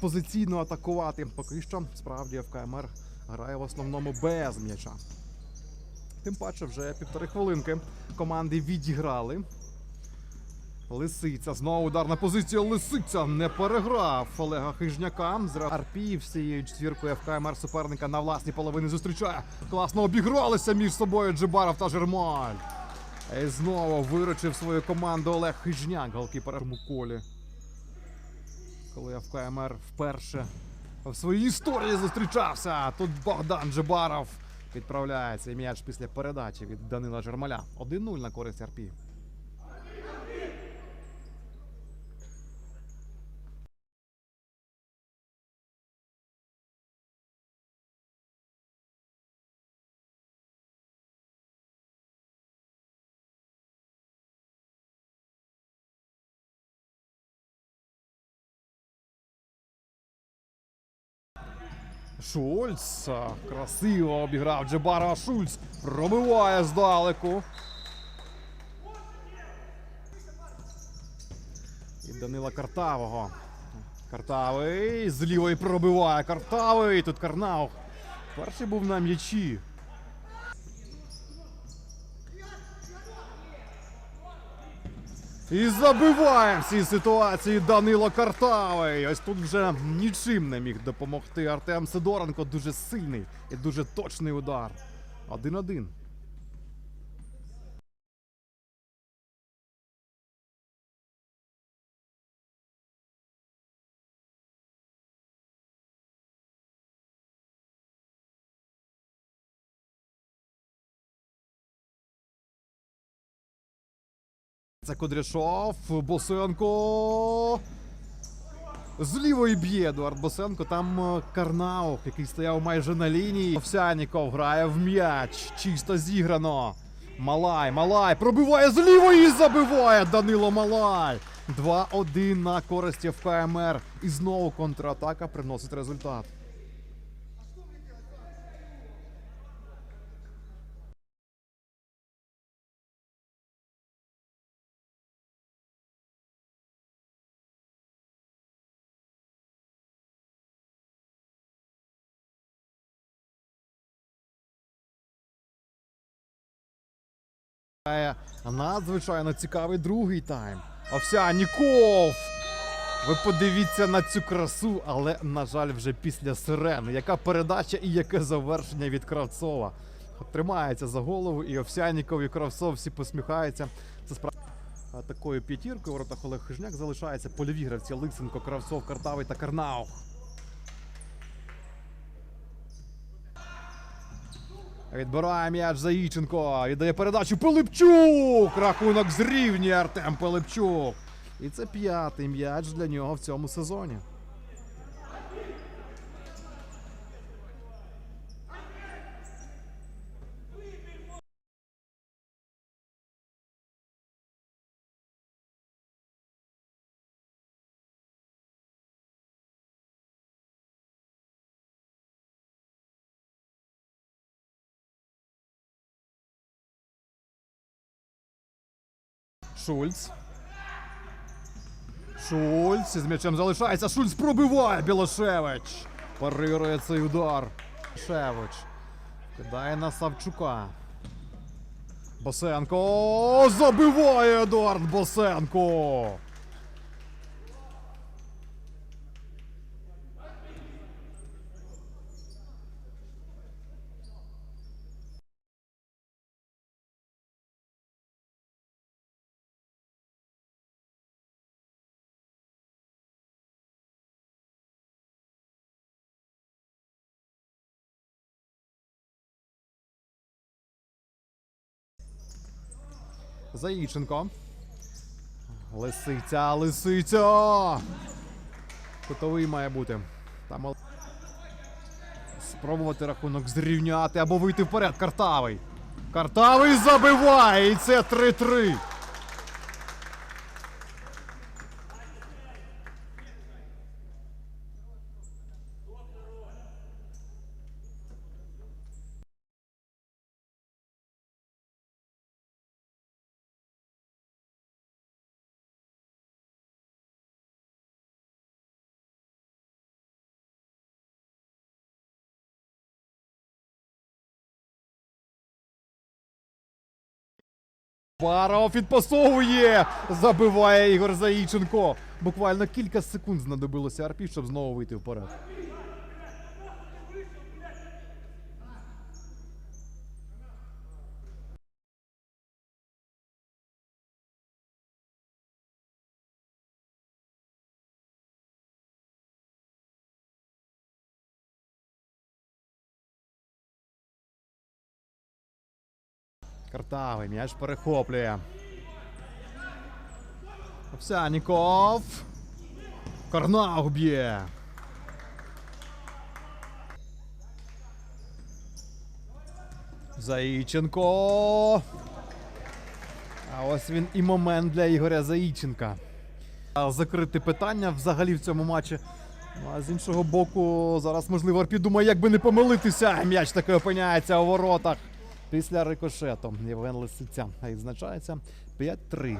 позиційно атакувати. Поки що справді ФКМР грає в основному без м'яча. Тим паче вже півтори хвилинки команди відіграли. Лисиця. Знову ударна позиція. Лисиця не переграв Олега Хижняка. Зра Арпіїв з цією четвіркою ФКМР суперника на власній половині зустрічає. Класно обігралися між собою Джибаров та Жермаль. І знову виручив свою команду Олег Хижняк, голкіпер у колі. Коли ФКМР вперше в своїй історії зустрічався. Тут Богдан Джебаров відправляється. І м'яч після передачі від Данила Жермаля. 1-0 на користь Арпіїв. Шульц красиво обіграв Джебарова. Шульц пробиває здалеку. І Данила Картавого. Картавий з лівої пробиває Картавий. Тут Карнаух. Перший був на м'ячі. І забиває всі ситуації Данило Картавий. Ось тут вже нічим не міг допомогти Артем Сидоренко. Дуже сильний і дуже точний удар. 1-1. Це Кудряшов, Босенко. З лівої б'є Едуард Босенко. Там е, Карнаух, який стояв майже на лінії. Овсяніков грає в м'яч. Чисто зіграно. Малай, Малай пробиває з і забиває Данило Малай. 2-1 на користь ФКМР. І знову контратака приносить результат. Надзвичайно цікавий другий тайм. Овсяніков! Ви подивіться на цю красу, але, на жаль, вже після сирени. Яка передача і яке завершення від Кравцова. Тримається за голову, і Овсяніков, і Кравцов всі посміхаються. Це справді такою п'ятіркою. У воротах Олег Хижняк залишається польові гравці Лисенко, Кравцов, Картавий та Карнаух. Відбирає м'яч Заїченко. Віддає передачу Пилипчук. Рахунок зрівнює Артем Пилипчук. І це п'ятий м'яч для нього в цьому сезоні. Шульц. Шульц з м'ячем залишається. Шульц пробиває Білошевич. Парирує цей удар. Шевич. Кидає на Савчука. Босенко. Забиває Едуард Босенко. Заїченко. Лисиця, лисиця. Кутовий має бути. Там спробувати рахунок зрівняти або вийти вперед. Картавий. Картавий забиває. І це 3-3. Баров підпасовує! Забиває Ігор Заїченко. Буквально кілька секунд знадобилося Арпі, щоб знову вийти вперед. Картавий м'яч перехоплює. Овсяніков. Карнаух б'є. Заїченко. А ось він і момент для Ігоря Заїченка. Закрити питання взагалі в цьому матчі. Ну, а з іншого боку, зараз можливо Арпі думає, як би не помилитися. М'яч таки опиняється у воротах після рикошету. Євген Лисиця відзначається 5-3.